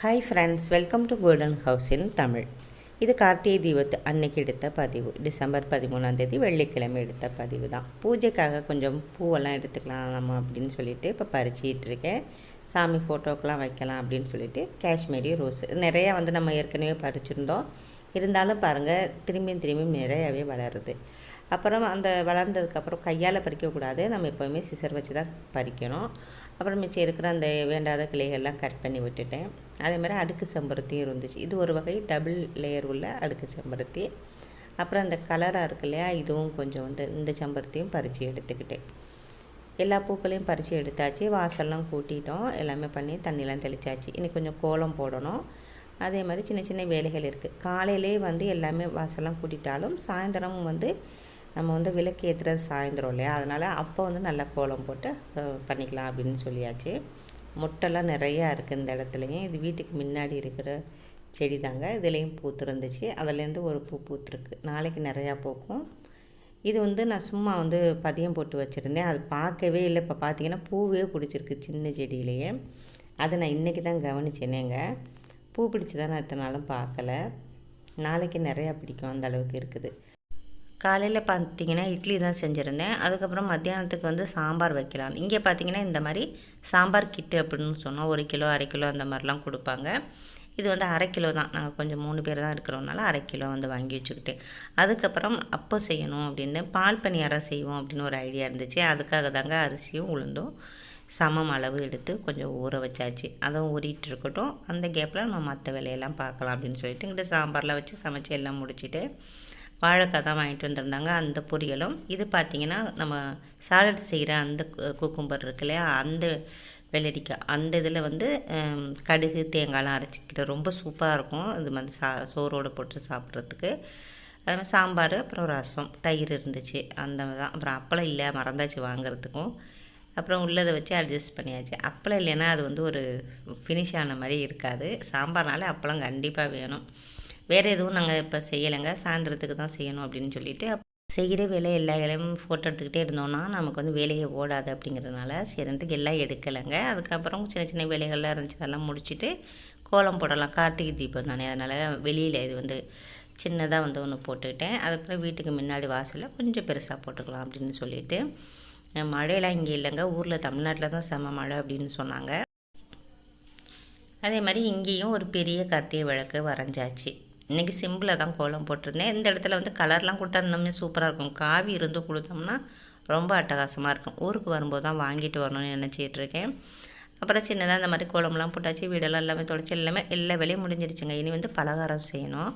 Hi friends welcome to golden house in Tamil இது கார்த்திகை தீபத்து அன்னைக்கு எடுத்த பதிவு. டிசம்பர் பதிமூணாம் தேதி வெள்ளிக்கிழமை எடுத்த பதிவு தான். பூஜைக்காக கொஞ்சம் பூவெல்லாம் எடுத்துக்கலாம் நம்ம அப்படின்னு சொல்லிட்டு இப்போ பறிச்சிக்கிட்டு இருக்கேன். சாமி ஃபோட்டோக்கெலாம் வைக்கலாம் அப்படின்னு சொல்லிட்டு காஷ்மீரி ரோஸ் நிறையா வந்து நம்ம ஏற்கனவே பறிச்சிருந்தோம். இருந்தாலும் பாருங்கள் திரும்பியும் திரும்பியும் நிறையாவே வளருது. அப்புறம் அந்த வளர்ந்ததுக்கப்புறம் கையால் பறிக்கக்கூடாது. நம்ம எப்போவுமே சிசர் வச்சு தான் பறிக்கணும். அப்புறம் மிச்சம் இருக்கிற அந்த வேண்டாத கிளைகள்லாம் கட் பண்ணி விட்டுட்டேன். அதே மாதிரி அடுக்கு செம்பருத்தியும் இருந்துச்சு. இது ஒரு வகை டபுள் லேயர் உள்ள அடுக்கு செம்பருத்தி. அப்புறம் அந்த கலராக இருக்கு இல்லையா இதுவும் கொஞ்சம் வந்து இந்த செம்பருத்தியும் பறித்து எடுத்துக்கிட்டேன். எல்லா பூக்களையும் பறித்து எடுத்தாச்சு. வாசல்லாம் கூட்டிட்டோம். எல்லாமே பண்ணி தண்ணிலாம் தெளித்தாச்சு இன்னைக்கு கொஞ்சம் கோலம் போடணும். அதே மாதிரி சின்ன சின்ன வேலைகள் இருக்குது காலையிலே வந்து எல்லாமே வாசல்லாம் கூட்டிட்டாலும் சாயந்தரமும் வந்து நம்ம வந்து விளக்கு ஏற்றுறது சாயந்தரம் இல்லையா? அதனால் அப்போ வந்து நல்லா கோலம் போட்டு பண்ணிக்கலாம் அப்படின்னு சொல்லியாச்சு. முட்டைலாம் நிறையா இருக்குது இந்த இடத்துலையும். இது வீட்டுக்கு முன்னாடி இருக்கிற செடி தாங்க. இதுலேயும் பூத்துருந்துச்சு அதுலேருந்து ஒரு பூ பூத்துருக்கு. நாளைக்கு நிறையா பூக்கும். இது வந்து நான் சும்மா வந்து பதியம் போட்டு வச்சுருந்தேன். அது பார்க்கவே இல்லை. இப்போ பார்த்தீங்கன்னா பூவே பிடிச்சிருக்கு சின்ன செடியிலேயே. அதை நான் இன்றைக்கி தான் கவனிச்சேனேங்க. பூ பிடிச்சி தான் நான் இத்தனை நாளும் பார்க்கல. நாளைக்கு நிறையா பிடிக்கும். அந்த அளவுக்கு இருக்குது. காலையில் பார்த்தீங்கன்னா இட்லி தான் செஞ்சுருந்தேன். அதுக்கப்புறம் மத்தியானத்துக்கு வந்து சாம்பார் வைக்கலாம். இங்கே பார்த்தீங்கன்னா இந்த மாதிரி சாம்பார் கிட்டு அப்படின்னு சொன்னால் ஒரு கிலோ அரை கிலோ அந்த மாதிரிலாம் கொடுப்பாங்க. இது வந்து அரை கிலோ தான். நாங்கள் கொஞ்சம் மூணு பேர் தான் இருக்கிறோம்னால அரை கிலோ வந்து வாங்கி வச்சுக்கிட்டு. அதுக்கப்புறம் அப்போ செய்யணும் அப்படின்னு பால் பணியாரம் செய்வோம் அப்படின்னு ஒரு ஐடியா இருந்துச்சு. அதுக்காக தாங்க அரிசியும் உளுந்தும் சமம் அளவு எடுத்து கொஞ்சம் ஊற வச்சாச்சு. அதுவும் ஊறிட்டு இருக்கட்டும். அந்த கேப்பில் நம்ம மற்ற வேலையெல்லாம் பார்க்கலாம் அப்படின்னு சொல்லிட்டு இங்கிட்ட சாம்பார்லாம் வச்சு சமைச்சு எல்லாம் முடிச்சுட்டு வாழைக்காய் தான் வாங்கிட்டு வந்திருந்தாங்க. அந்த பொரியலும் இது பார்த்திங்கன்னா நம்ம சாலட் செய்கிற அந்த குக்கும்பர் இருக்கு இல்லையா? அந்த வெள்ளரிக்காய். அந்த இதில் வந்து கடுகு தேங்காய்லாம் அரைச்சிக்கிட்டு ரொம்ப சூப்பராக இருக்கும். இது மாதிரி சா சோறோடு போட்டு சாப்பிட்றதுக்கு. அது மாதிரி சாம்பார் அப்புறம் ரசம் தயிர் இருந்துச்சு. அந்த தான். அப்புறம் அப்பளம் இல்லை மறந்தாச்சு வாங்குறதுக்கும். அப்புறம் உள்ளதை வச்சு அட்ஜஸ்ட் பண்ணியாச்சு. அப்பளம் இல்லைன்னா அது வந்து ஒரு ஃபினிஷ் ஆன மாதிரி இருக்காது. சாம்பார்னாலே அப்பளம் கண்டிப்பாக வேணும். வேறு எதுவும் நாங்கள் இப்போ செய்யலைங்க. சாயந்தரத்துக்கு தான் செய்யணும் அப்படின்னு சொல்லிட்டு செய்கிற வேலை எல்லா இலையும் ஃபோட்டோ எடுத்துக்கிட்டே இருந்தோம்னா நமக்கு வந்து வேலையை ஓடாது அப்படிங்கிறதுனால சரின்ட்டு எல்லாம் எடுக்கலைங்க. அதுக்கப்புறம் சின்ன சின்ன வேலைகள்லாம் இருந்துச்சு. அதெல்லாம் முடிச்சுட்டு கோலம் போடலாம். கார்த்திகை தீபம் தானே. அதனால் வெளியில் இது வந்து சின்னதாக வந்து ஒன்று போட்டுக்கிட்டேன். அதுக்கப்புறம் வீட்டுக்கு முன்னாடி வாசலில் கொஞ்சம் பெருசாக போட்டுக்கலாம் அப்படின்னு சொல்லிட்டு மழையெல்லாம் இங்கே இல்லைங்க. ஊரில் தமிழ்நாட்டில் தான் செம்ம மழை அப்படின்னு சொன்னாங்க. அதே மாதிரி இங்கேயும் ஒரு பெரிய கார்த்திகை விளக்கு வரைஞ்சாச்சு. இன்றைக்கி சிம்பிளாக தான் கோலம் போட்டிருந்தேன். இந்த இடத்துல வந்து கலர்லாம் கொடுத்தா இன்னுமே சூப்பராக இருக்கும். காவி இருந்து கொடுத்தோம்னா ரொம்ப அட்டகாசமாக இருக்கும். ஊருக்கு வரும்போது தான் வாங்கிட்டு வரணும்னு நினச்சிட்ருக்கேன் அப்புறம் சின்னதாக இந்த மாதிரி கோலம்லாம் போட்டாச்சு. வீடெல்லாம் எல்லாமே தொடச்சி எல்லாமே எல்லா வேலையும் முடிஞ்சிருச்சுங்க. இனி வந்து பலகாரம் செய்யணும்.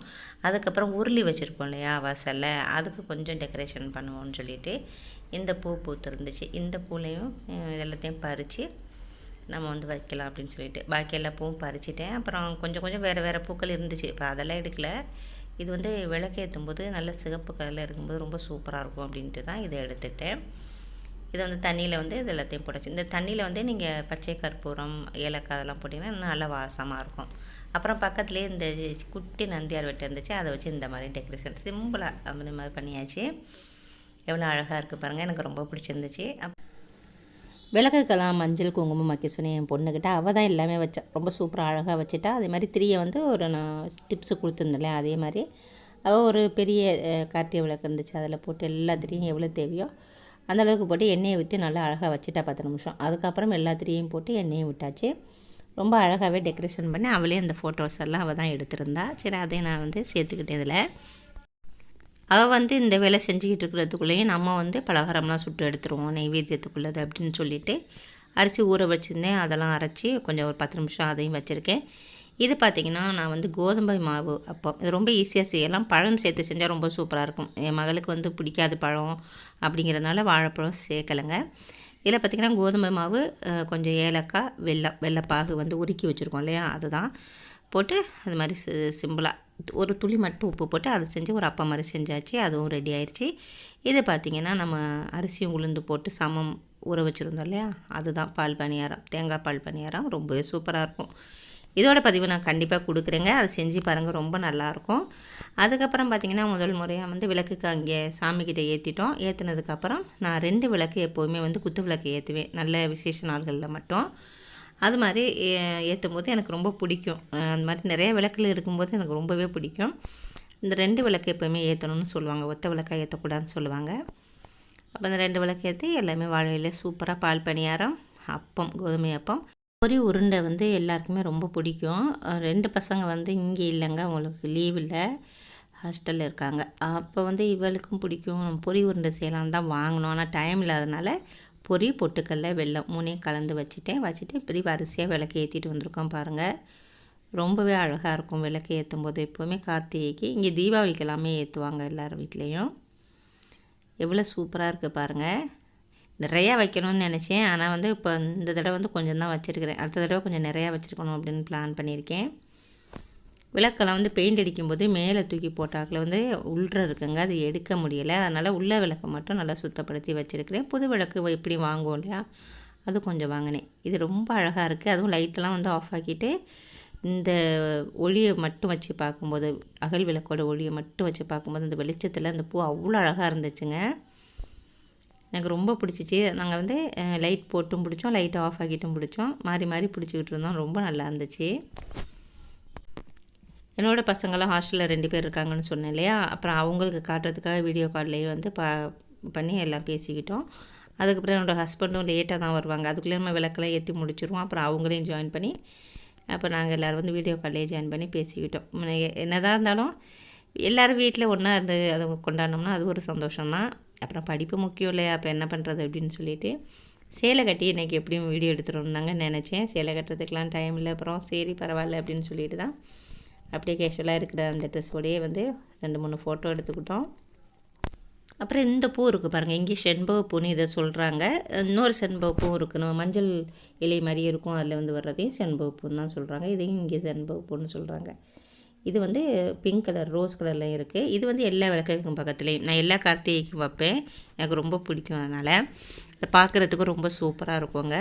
அதுக்கப்புறம் உருளி வச்சுருக்கோம் இல்லையா வாசலில். அதுக்கு கொஞ்சம் டெக்கரேஷன் பண்ணுவோம்னு சொல்லிட்டு இந்த பூ பூத்துருந்துச்சு. இந்த பூலையும் எல்லாத்தையும் பறித்து நம்ம வந்து வைக்கலாம் அப்படின்னு சொல்லிட்டு. பாக்கி எல்லா பூவும் பறிச்சிட்டேன். அப்புறம் கொஞ்சம் கொஞ்சம் வேறு வேறு பூக்கள் இருந்துச்சு. இப்போ அதெல்லாம் எடுக்கல. இது வந்து விளக்கேற்றும் போது நல்ல சிகப்பு கலரில் இருக்கும்போது ரொம்ப சூப்பராக இருக்கும் அப்படின்ட்டு தான் இதை எடுத்துட்டேன். இதை வந்து தண்ணியில் வந்து இது எல்லாத்தையும் போட்டாச்சு இந்த தண்ணியில் வந்து நீங்கள் பச்சை கற்பூரம் ஏலக்காய் அதெல்லாம் போட்டிங்கன்னா இன்னும் நல்லா வாசமாக இருக்கும். அப்புறம் பக்கத்துலேயே இந்த குட்டி நந்தியார் வெட்டு இருந்துச்சு. அதை வச்சு இந்த மாதிரி டெக்கரேஷன் சிம்பிளாக அந்த மாதிரி பண்ணியாச்சு. எவ்வளோ அழகாக இருக்குது பாருங்கள் எனக்கு ரொம்ப பிடிச்சிருந்துச்சு. அப் விளக்குக்கெல்லாம் மஞ்சள் குங்குமம் வைக்க சொன்னேன். என் பொண்ணுக்கிட்ட அவள் தான் எல்லாமே வச்சா. ரொம்ப சூப்பராக அழகாக வச்சுட்டா. அதே மாதிரி திரியை வந்து ஒரு நான் டிப்ஸு கொடுத்துருந்தேன் அதே மாதிரி. அவள் ஒரு பெரிய கார்த்திகை விளக்கு இருந்துச்சு. அதில் போட்டு எல்லா திரியும் எவ்வளோ தேவையோ அந்தளவுக்கு போட்டு எண்ணெயை ஊற்றி நல்லா அழகாக வச்சுட்டா பத்து நிமிஷம். அதுக்கப்புறம் எல்லா திரியும் போட்டு எண்ணெயும் விட்டாச்சு. ரொம்ப அழகாகவே டெக்கரேஷன் பண்ணி அவளே அந்த ஃபோட்டோஸ் எல்லாம் அவள் தான் எடுத்திருந்தா. சரி அதையும் நான் வந்து சேர்த்துக்கிட்டேன் இதில். அவள் வந்து இந்த வேலை செஞ்சுக்கிட்டு இருக்கிறதுக்குள்ளேயும் நம்ம வந்து பலகாரம்லாம் சுட்டு எடுத்துருவோம் நெய்வேத்தியத்துக்குள்ளது அப்படின்னு சொல்லிட்டு அரிசி ஊற வச்சுருந்தேன். அதெல்லாம் அரைச்சி கொஞ்சம் ஒரு பத்து நிமிஷம் அதையும் வச்சுருக்கேன். இது பார்த்திங்கன்னா நான் வந்து கோதுமை மாவு அப்போ இது ரொம்ப ஈஸியாக செய்யலாம். பழம் சேர்த்து செஞ்சால் ரொம்ப சூப்பராக இருக்கும். என் மகளுக்கு வந்து பிடிக்காது பழம் அப்படிங்கிறதுனால வாழைப்பழம் சேர்க்கலைங்க. இதில் பார்த்திங்கன்னா கோதுமை மாவு கொஞ்சம் ஏலக்காய் வெள்ளை வெள்ளைப்பாகு வந்து உருக்கி வச்சுருக்கோம் இல்லையா? அதுதான். போட்டு அது மாதிரி சிம்பிளாக ஒரு துளி மட்டும் உப்பு போட்டு அதை செஞ்சு ஒரு அப்பம் மாதிரி செஞ்சாச்சு அதுவும் ரெடி ஆயிடுச்சு இது பார்த்திங்கன்னா நம்ம அரிசியும் உளுந்து போட்டு சமம் ஊற வச்சுருந்தோம் இல்லையா? அதுதான் பால் பணியாரம். தேங்காய் பால் பணியாரம் ரொம்பவே சூப்பராக இருக்கும். இதோட பதிவு நான் கண்டிப்பாக கொடுக்குறேங்க. அதை செஞ்சு பாருங்கள் ரொம்ப நல்லாயிருக்கும் அதுக்கப்புறம் பார்த்திங்கன்னா முதல் முறையாக வந்து விளக்குக்கு அங்கே சாமிக்கிட்ட ஏற்றிட்டோம் ஏற்றுனதுக்கப்புறம் நான் ரெண்டு விளக்கு எப்போவுமே வந்து குத்து விளக்கு ஏற்றுவேன் நல்ல விசேஷ நாள்களில் மட்டும். அது மாதிரி ஏற்றும் போது எனக்கு ரொம்ப பிடிக்கும். அந்த மாதிரி நிறைய விளக்குல இருக்கும்போது எனக்கு ரொம்பவே பிடிக்கும். இந்த ரெண்டு விளக்கு எப்போயுமே ஏற்றணும்னு சொல்லுவாங்க. ஒத்த விளக்காக ஏற்றக்கூடாதுன்னு சொல்லுவாங்க. அப்போ இந்த ரெண்டு விளக்கு ஏற்றி எல்லாமே வாழையில் சூப்பராக பால் பணியாரம் அப்பம் கோதுமை அப்பம் பொரி உருண்டை வந்து எல்லாருக்குமே ரொம்ப பிடிக்கும். ரெண்டு பசங்க வந்து இங்கே இல்லைங்க. அவங்களுக்கு லீவ் இல்லை. ஹாஸ்டலில் இருக்காங்க. அப்போ வந்து இவளுக்கும் பிடிக்கும். பொரி உருண்டை செய்யலான்னு தான் வாங்கினோம் ஆனால் டைம் இல்லாதனால பொரி பொட்டுக்கல்ல வெள்ளம் மூணையும் கலந்து வச்சுட்டேன் வச்சுட்டு இப்படி வரிசையாக விளக்கு ஏற்றிட்டு வந்திருக்கோம் பாருங்கள் ரொம்பவே அழகாக இருக்கும் விளக்கு ஏற்றும் போது எப்போவுமே கார்த்திகைக்கு இங்கே தீபாவளிக்கு எல்லாமே ஏற்றுவாங்க எல்லார் வீட்லேயும். எவ்வளோ சூப்பராக இருக்குது பாருங்கள் நிறையா வைக்கணும்னு நினச்சேன். ஆனால் வந்து இப்போ இந்த தடவை வந்து கொஞ்சம் தான் வச்சுருக்கிறேன். அடுத்த தடவை கொஞ்சம் நிறையா வச்சுருக்கணும் அப்படின்னு பிளான் பண்ணியிருக்கேன். விளக்கெல்லாம் வந்து பெயிண்ட் அடிக்கும்போது மேலே தூக்கி போட்டாக்கில் வந்து உள்ற இருக்குங்க. அது எடுக்க முடியலை. அதனால் உள்ள விளக்கை மட்டும் நல்லா சுத்தப்படுத்தி வச்சுருக்கிறேன். புது விளக்கு எப்படி வாங்குவோம் இல்லையா? அது கொஞ்சம் வாங்கினேன். இது ரொம்ப அழகாக இருக்குது அதுவும் லைட்டெல்லாம் வந்து ஆஃப் ஆக்கிட்டு இந்த ஒளியை மட்டும் வச்சு பார்க்கும்போது அகல் விளக்கோட ஒளியை மட்டும் வச்சு பார்க்கும்போது அந்த வெளிச்சத்தில் அந்த பூ அவ்வளோ அழகாக இருந்துச்சுங்க. எனக்கு ரொம்ப பிடிச்சிச்சு. நாங்கள் வந்து லைட் போட்டும் பிடிச்சோம் லைட் ஆஃப் ஆக்கிட்டும் பிடிச்சோம். மாறி மாறி பிடிச்சிக்கிட்டு இருந்தோம். ரொம்ப நல்லா இருந்துச்சு. என்னோடய பசங்களாம் ஹாஸ்டலில் ரெண்டு பேர் இருக்காங்கன்னு சொன்னேன் இல்லையா? அப்புறம் அவங்களுக்கு காட்டுறதுக்காக வீடியோ கால்லேயே வந்து பா பண்ணி எல்லாம் பேசிக்கிட்டோம். அதுக்கப்புறம் என்னோடய ஹஸ்பண்டும் லேட்டாக தான் வருவாங்க. அதுக்குள்ளே நம்ம விளக்கெல்லாம் ஏற்றி முடிச்சிருவோம். அப்புறம் அவங்களையும் ஜாயின் பண்ணி அப்போ நாங்கள் எல்லோரும் வந்து வீடியோ கால்லேயே ஜாயின் பண்ணி பேசிக்கிட்டோம். என்னதான் இருந்தாலும் எல்லோரும் வீட்டில் ஒன்றா இருந்து அதை கொண்டாடினோம்னா அது ஒரு சந்தோஷம்தான். அப்புறம் படிப்பு முக்கியம் இல்லையா? அப்போ என்ன பண்ணுறது அப்படின்னு சொல்லிட்டு சேலை கட்டி இன்றைக்கி எப்படியும் வீடியோ எடுத்துகிட்டு வந்தாங்க நினச்சேன். சேலை கட்டுறதுக்கெலாம் டைம் இல்லை. அப்புறம் சரி பரவாயில்ல அப்படின்னு சொல்லிட்டு தான் அப்படியே கேஷுவலாக இருக்கிற அந்த ட்ரெஸ்ஸோடையே வந்து ரெண்டு மூணு ஃபோட்டோ எடுத்துக்கிட்டோம். அப்புறம் இந்த பூ இருக்குது பாருங்கள் இங்கே செண்பக பூன்னு இதை சொல்கிறாங்க இன்னொரு செண்பக பூ இருக்கணும் மஞ்சள் இலை மாதிரி இருக்கும். அதில் வந்து வர்றதையும் செண்பக பூன்னு தான் சொல்கிறாங்க இதையும் இங்கே செண்பக பூன்னு சொல்கிறாங்க இது வந்து பிங்க் கலர் ரோஸ் கலர்லையும் இருக்குது இது வந்து எல்லா விளக்குக்கும் பக்கத்துலேயும். நான் எல்லா கார்த்திகைக்கும் வைப்பேன். எனக்கு ரொம்ப பிடிக்கும் அதனால். அதை பார்க்குறதுக்கும் ரொம்ப சூப்பராக இருக்குங்க.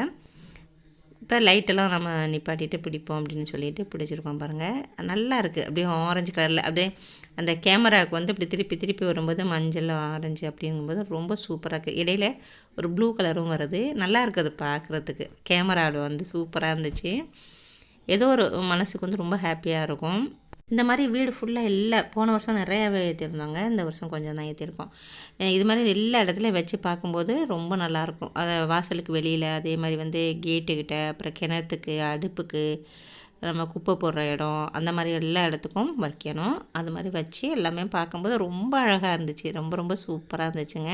இப்போ லைட்டெல்லாம் நம்ம நிப்பாட்டிட்டு பிடிப்போம் அப்படின்னு சொல்லிட்டு பிடிச்சிருக்கோம் பாருங்கள் நல்லா இருக்குது அப்படியே ஆரஞ்சு கலரில் அப்படியே அந்த கேமராவுக்கு வந்து இப்படி திருப்பி திருப்பி வரும்போது மஞ்சள் ஆரஞ்சு அப்படிங்கும்போது ரொம்ப சூப்பராக இருக்குது இடையில ஒரு ப்ளூ கலரும் வருது. நல்லா இருக்குது பார்க்குறதுக்கு கேமராவில் வந்து சூப்பராக இருந்துச்சு. ஏதோ ஒரு மனசுக்கு வந்து ரொம்ப ஹாப்பியாக இருக்கும். இந்த மாதிரி வீடு ஃபுல்லாக இல்லை. போன வருஷம் நிறையாவே ஏற்றிருந்தாங்க இந்த வருஷம் கொஞ்சம் தான் ஏற்றிருக்கோம் இது மாதிரி எல்லா இடத்துலையும் வச்சு பார்க்கும்போது ரொம்ப நல்லாயிருக்கும் அதை வாசலுக்கு வெளியில் அதே மாதிரி வந்து கேட்டுக்கிட்ட அப்புறம் கிணத்துக்கு அடுப்புக்கு நம்ம குப்பை போடுற இடம் அந்த மாதிரி எல்லா இடத்துக்கும் வைக்கணும். அது மாதிரி வச்சு எல்லாமே பார்க்கும்போது ரொம்ப அழகாக இருந்துச்சு. ரொம்ப ரொம்ப சூப்பராக இருந்துச்சுங்க.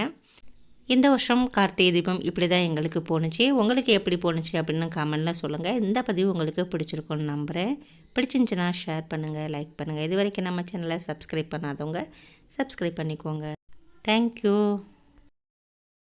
இந்த வருஷம் கார்த்திகை தீபம் இப்படி தான் எங்களுக்கு போணுச்சு. உங்களுக்கு எப்படி போணுச்சு அப்படின்னு கமெண்டில் சொல்லுங்கள் இந்த பதிவு உங்களுக்கு பிடிச்சிருக்கும்னு நம்புகிறேன் பிடிச்சிருந்துச்சின்னா ஷேர் பண்ணுங்கள் லைக் பண்ணுங்கள் இது வரைக்கும் நம்ம சேனலை சப்ஸ்கிரைப் பண்ணாதவங்க சப்ஸ்கிரைப் பண்ணிக்கோங்க. தேங்க்யூ